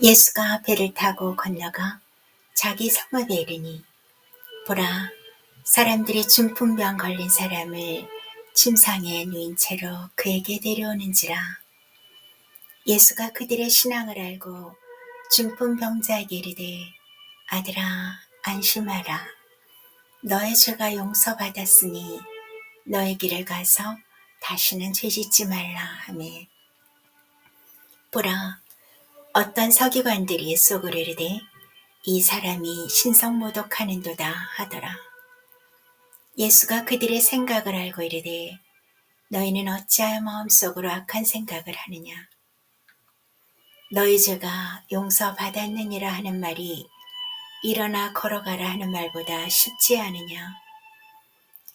예수가 배를 타고 건너가 자기 성읍에 이르니 보라 사람들이 중풍병 걸린 사람을 침상에 누인 채로 그에게 데려오는지라. 예수가 그들의 신앙을 알고 중풍병자에게 이르되 아들아 안심하라. 너의 죄가 용서받았으니 너의 길을 가서 다시는 죄짓지 말라 하매 보라 어떤 서기관들이 속으로 이르되 이 사람이 신성모독하는도다 하더라. 예수가 그들의 생각을 알고 이르되 너희는 어찌하여 마음속으로 악한 생각을 하느냐. 너희 죄가 용서받았느니라 하는 말이 일어나 걸어가라 하는 말보다 쉽지 않으냐.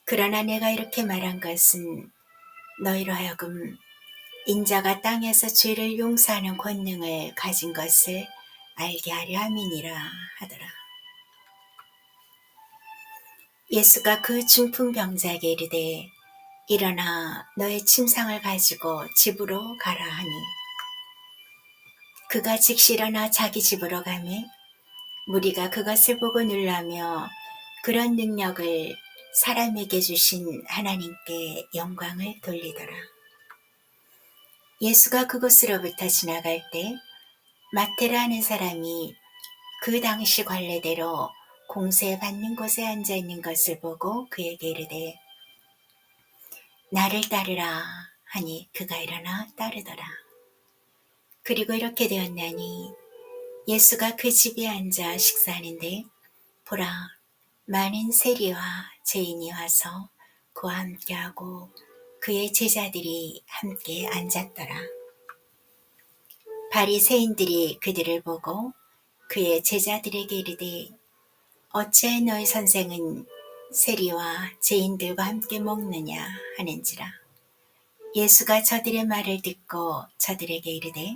그러나 내가 이렇게 말한 것은 너희로 하여금 인자가 땅에서 죄를 용서하는 권능을 가진 것을 알게 하려 함이니라 하더라. 예수가 그 중풍병자에게 이르되 일어나 너의 침상을 가지고 집으로 가라 하니 그가 즉시 일어나 자기 집으로 가매 무리가 그것을 보고 놀라며 그런 능력을 사람에게 주신 하나님께 영광을 돌리더라. 예수가 그곳으로부터 지나갈 때 마테라는 사람이 그 당시 관례대로 공세받는 곳에 앉아 있는 것을 보고 그에게 이르되 나를 따르라 하니 그가 일어나 따르더라. 그리고 이렇게 되었나니 예수가 그 집에 앉아 식사하는데 보라 많은 세리와 죄인이 와서 그와 함께하고 그의 제자들이 함께 앉았더라. 바리새인들이 그들을 보고 그의 제자들에게 이르되 어찌 너희 선생은 세리와 죄인들과 함께 먹느냐 하는지라. 예수가 저들의 말을 듣고 저들에게 이르되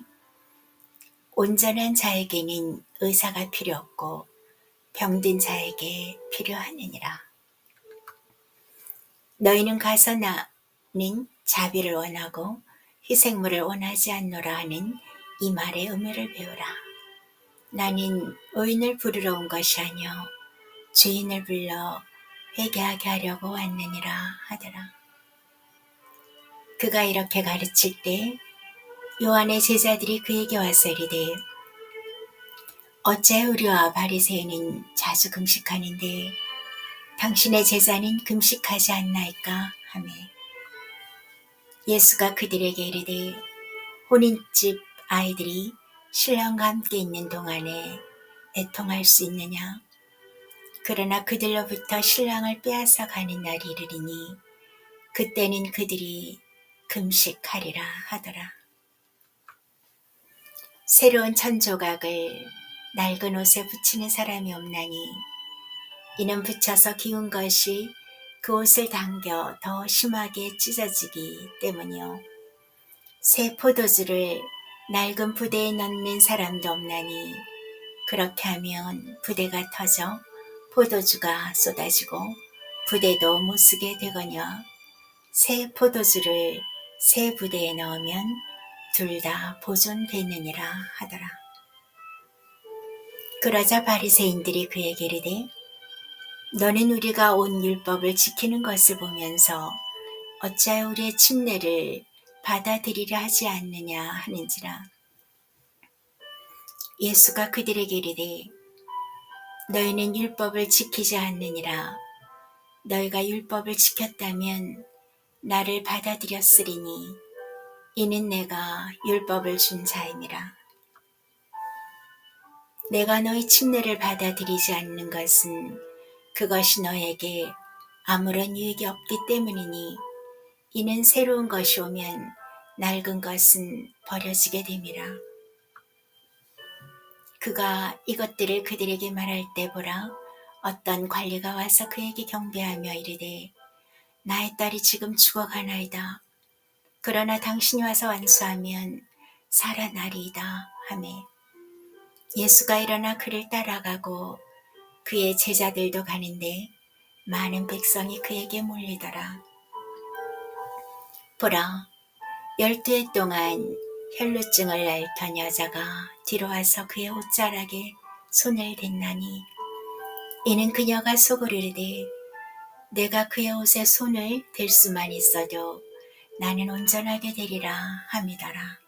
온전한 자에게는 의사가 필요 없고 병든 자에게 필요하느니라. 너희는 가서 나, 는 자비를 원하고 희생물을 원하지 않노라 하는 이 말의 의미를 배우라. 나는 의인을 부르러 온 것이 아니요 죄인을 불러 회개하게 하려고 왔느니라 하더라. 그가 이렇게 가르칠 때 요한의 제자들이 그에게 이르되 어째 우리와 바리새인은 자주 금식하는데 당신의 제자는 금식하지 않나이까 하매 예수가 그들에게 이르되 혼인집 아이들이 신랑과 함께 있는 동안에 애통할 수 있느냐? 그러나 그들로부터 신랑을 빼앗아 가는 날이 이르리니 그때는 그들이 금식하리라 하더라. 새로운 천조각을 낡은 옷에 붙이는 사람이 없나니 이는 붙여서 기운 것이 그 옷을 당겨 더 심하게 찢어지기 때문이요. 새 포도주를 낡은 부대에 넣는 사람도 없나니 그렇게 하면 부대가 터져 포도주가 쏟아지고 부대도 못 쓰게 되거냐. 새 포도주를 새 부대에 넣으면 둘 다 보존되느니라 하더라. 그러자 바리새인들이 그에게 이르되 너는 우리가 온 율법을 지키는 것을 보면서 어찌하여 우리의 침례를 받아들이려 하지 않느냐 하는지라. 예수가 그들에게 이르되 너희는 율법을 지키지 않느니라. 너희가 율법을 지켰다면 나를 받아들였으리니 이는 내가 율법을 준 자임이라. 내가 너희 침례를 받아들이지 않는 것은 그것이 너에게 아무런 유익이 없기 때문이니 이는 새로운 것이 오면 낡은 것은 버려지게 됨이라. 그가 이것들을 그들에게 말할 때 보라 어떤 관리가 와서 그에게 경배하며 이르되 나의 딸이 지금 죽어가나이다. 그러나 당신이 와서 완수하면 살아나리이다 하매 예수가 일어나 그를 따라가고 그의 제자들도 가는데 많은 백성이 그에게 몰리더라. 보라, 열두 해 동안 혈루증을 앓던 여자가 뒤로 와서 그의 옷자락에 손을 댔나니 이는 그녀가 속으로 이르되 내가 그의 옷에 손을 댈 수만 있어도 나는 온전하게 되리라 함이더라.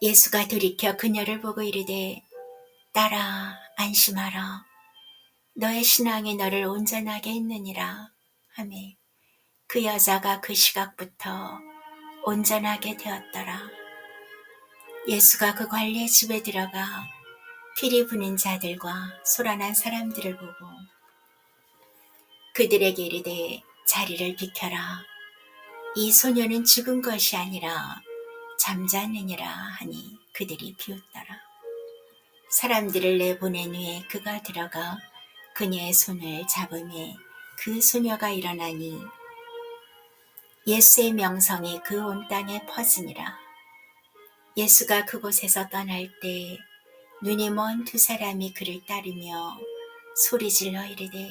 예수가 돌이켜 그녀를 보고 이르되 딸아 안심하라 너의 신앙이 너를 온전하게 했느니라 하매 그 여자가 그 시각부터 온전하게 되었더라. 예수가 그 관리의 집에 들어가 피리 부는 자들과 소란한 사람들을 보고 그들에게 이르되 자리를 비켜라. 이 소녀는 죽은 것이 아니라 잠자느니라 하니 그들이 비웃더라. 사람들을 내보낸 후에 그가 들어가 그녀의 손을 잡음에 그 소녀가 일어나니 예수의 명성이 그 온 땅에 퍼지니라. 예수가 그곳에서 떠날 때 눈이 먼 두 사람이 그를 따르며 소리질러 이르되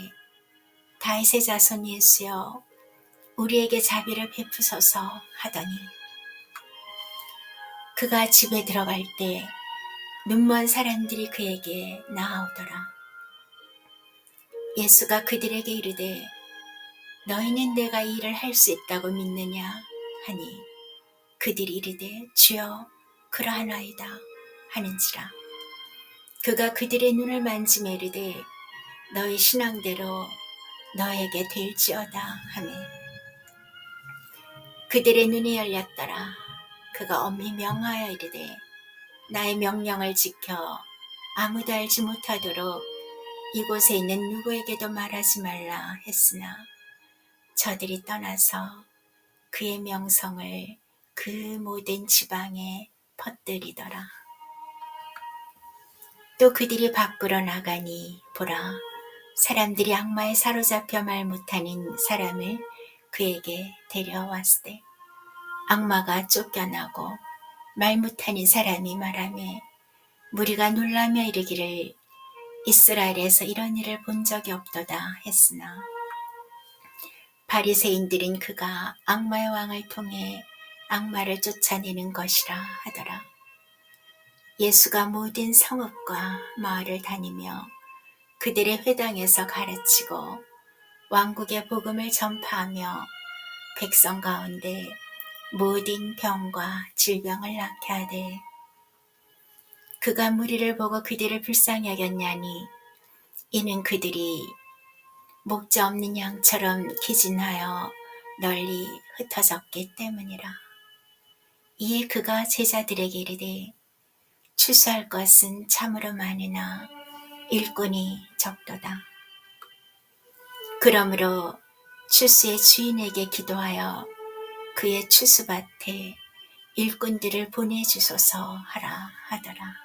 다윗의 자손 예수여 우리에게 자비를 베푸소서 하더니 그가 집에 들어갈 때 눈먼 사람들이 그에게 나아오더라. 예수가 그들에게 이르되 너희는 내가 이 일을 할 수 있다고 믿느냐? 하니 그들이 이르되 주여 그러하나이다. 하는지라. 그가 그들의 눈을 만지며 이르되 너희 신앙대로 너에게 될지어다. 하매 그들의 눈이 열렸더라. 그가 엄히 명하여 이르되 나의 명령을 지켜 아무도 알지 못하도록 이곳에 있는 누구에게도 말하지 말라 했으나 저들이 떠나서 그의 명성을 그 모든 지방에 퍼뜨리더라. 또 그들이 밖으로 나가니 보라 사람들이 악마에 사로잡혀 말 못하는 사람을 그에게 데려왔을 때 악마가 쫓겨나고 말 못하는 사람이 말하며 무리가 놀라며 이르기를 이스라엘에서 이런 일을 본 적이 없도다 했으나 바리새인들은 그가 악마의 왕을 통해 악마를 쫓아내는 것이라 하더라. 예수가 모든 성읍과 마을을 다니며 그들의 회당에서 가르치고 왕국의 복음을 전파하며 백성 가운데 모든 병과 질병을 낫게 하되 그가 무리를 보고 그들을 불쌍히 여겼냐니 이는 그들이 목자 없는 양처럼 기진하여 널리 흩어졌기 때문이라. 이에 그가 제자들에게 이르되 추수할 것은 참으로 많으나 일꾼이 적도다. 그러므로 추수의 주인에게 기도하여 그의 추수밭에 일꾼들을 보내주소서 하라 하더라.